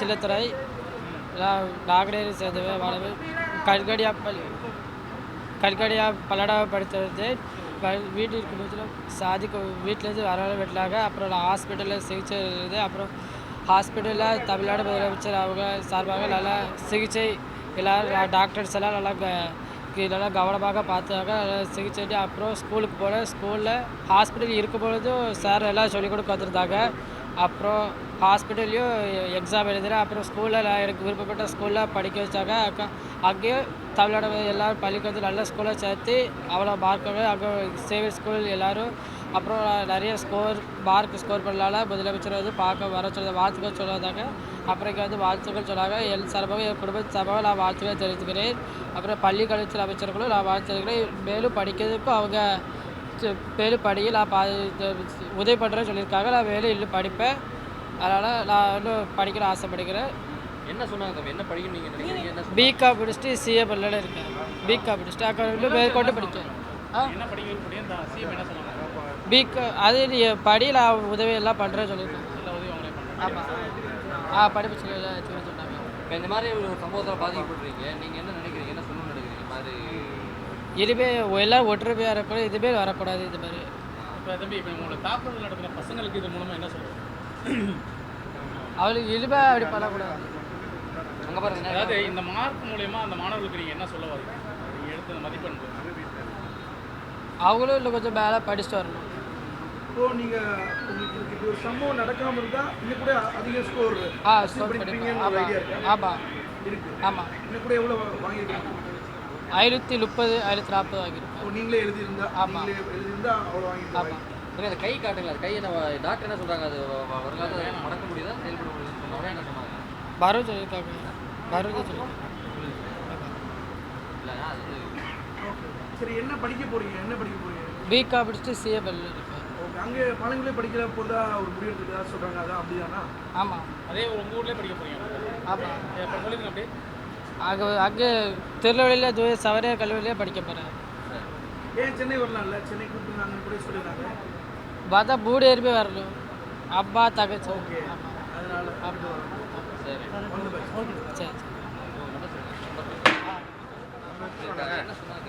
சிலத்துறை நாகடேரி சேர்ந்தது வளவு கல்கடியா பள்ளி கல்கடியா பல்லடாவை படித்தது வீட்டில் இருக்கும்போது சாதி வீட்டிலேருந்து வர விடலாங்க அப்புறம் ஹாஸ்பிட்டலில் சிகிச்சை இருந்தது அப்புறம் ஹாஸ்பிட்டலில் தமிழ்நாடு முதலமைச்சர் அவங்க சார்பாக நல்லா சிகிச்சை எல்லோரும் டாக்டர்ஸ் எல்லாம் நல்லா க நல்லா கவனமாக பார்த்தாங்க நல்லா சிகிச்சை அப்புறம் ஸ்கூலுக்கு போனேன். ஸ்கூலில் ஹாஸ்பிட்டல் இருக்கும் பொழுதும் சார் எல்லாம் சொல்லிக் கொடுக்க வந்திருந்தாங்க. அப்புறம் ஹாஸ்பிட்டல்லையும் எக்ஸாம் எழுதுகிறேன் அப்புறம் ஸ்கூலில் எனக்கு விருப்பப்பட்ட ஸ்கூலில் படிக்க வச்சாங்க. அக்கா அங்கேயும் தமிழ்நாடு எல்லாரும் பள்ளிக்கூடத்தில் நல்ல ஸ்கூலாக சேர்த்து அவ்வளோ மார்க்கோட அங்கே சேவை ஸ்கூல் எல்லோரும் அப்புறம் நிறைய ஸ்கோர் மார்க் ஸ்கோர் பண்ணலால முதலமைச்சர் வந்து பார்க்க வர சொல்ல வாழ்த்துக்கள் சொல்லாதாங்க. அப்புறம் இங்கே வந்து வாழ்த்துக்கள் சொன்னாங்க என் சார்பாக என் குடும்ப சார்பாக நான் வாழ்த்துக்கள் தெரிவித்துக்கிறேன். அப்புறம் பள்ளி கல்வித்துறை அமைச்சர்களும் நான் வாழ்த்து தெரிவிக்கிறேன் மேலும் படிக்கிறதுக்கும் அவங்க மேலும் படிக்க நான் பா உதவி பண்ணுறேன்னு சொல்லியிருக்காங்க. நான் இன்னும் படிப்பேன். அதனால் நான் இன்னும் படிக்கிற ஆசைப்படுகிறேன். என்ன சொன்னாங்க என்ன படிக்கணும் நினைக்கிறீங்க? பிகாம் முடிச்சுட்டு சிஏ பண்ணல இருக்கேன். பிகாம் முடிச்சுட்டு அக்கா இன்னும் மேற்கொண்டு படித்தேன். ஆ. என்ன படிக்க விருப்பப்படியும் இந்த சிஎம் என்ன சொன்னாங்க? பிகா அது நீ படி நான் உதவி எல்லாம் பண்ணுறேன்னு பண்ணுறாங்க ஆமாம் ஆ படிப்பு சொல்லி சொன்னாங்க. இப்போ இந்த மாதிரி ஒரு சம்பவத்தில் பாதிக்கப்படுறீங்க நீங்க என்ன நினைக்கிறீங்க? இனிமே எல்லாம் ஒற்றுமையாக இருக்கணும் இதுமே வரக்கூடாது இது மாதிரி. இப்போ தம்பி இப்போ உங்களோட தாக்குதல் நடத்துகிற பசங்களுக்கு இது மூலமாக என்ன சொல்லுங்கள் அவளுக்கு இனிமே அப்படி பண்ணக்கூடாது. அங்கே பாருங்க அதாவது இந்த மார்க் மூலயமா அந்த மாணவர்களுக்கு நீங்கள் என்ன சொல்ல வரீங்க? நீங்கள் எடுத்த மதிப்பெண் அவங்களும் இன்னும் கொஞ்சம் மேலே படிச்சுட்டு வரணும். இப்போ நீங்க உங்களுக்கு இதுக்கு இப்படி ஒரு சம்பவம் நடக்காம இருந்தா இன்னும் கூட அதிக ஸ்கோர் ஆ ஸ்கோர் ஆமாம் ஐடியா இருக்கா? ஆமாம் இருக்கு. ஆமாம் இன்னும் கூட எவ்வளவு வாங்கியிருக்கீங்க? ஐநூற்றி முப்பது ஐநூற்றி நாற்பது வாங்கியிருக்கேன் நீங்களே எழுதியிருந்தா ஆமா. நீங்களே எழுதியிருந்தா அவ்வளோ வாங்கியிருக்கீங்க ஆமாம் சரி அந்த கை காட்டுங்களா அது கை என்ன டாக்டர் என்ன சொல்றாங்க? அது வருங்காலத்தில் மடக்க முடியுதா? செயல்பட முடியுதுன்னு சொன்னோடனே என்ன சொன்னாங்க வரும் சொல்லியிருக்காங்க வரும் சொல்லியிருக்காங்க இல்லை அது சரி என்ன படிக்க போறீங்க? என்ன படிக்க போறீங்க? பிகாம் முடிச்சுட்டு சிஏ இருக்கேன். ஓகே. அங்கே பழங்களே படிக்கிற போதா ஒரு முடிவு எடுத்துக்கிறதா சொல்றாங்க? அதான் அப்படிதானா? ஆமாம் அதே உங்கள் ஊர்லேயே படிக்க போகிறீங்க ஆமாம் சொல்லுங்க அப்படியே. அங்கே அங்கே திருநெல்வேலியில் தூய சவரிய கல்லூரியிலே படிக்க போகிறேன் ஏன் சென்னை வரலாம்ல? சென்னை கூப்பிட்டுருந்தாங்கன்னு கூட சொல்லியிருந்தாங்க பார்த்தா மூணு பேருமே வரணும் அதனால ஆமாம் சரி. சரி என்ன சொன்னாங்க?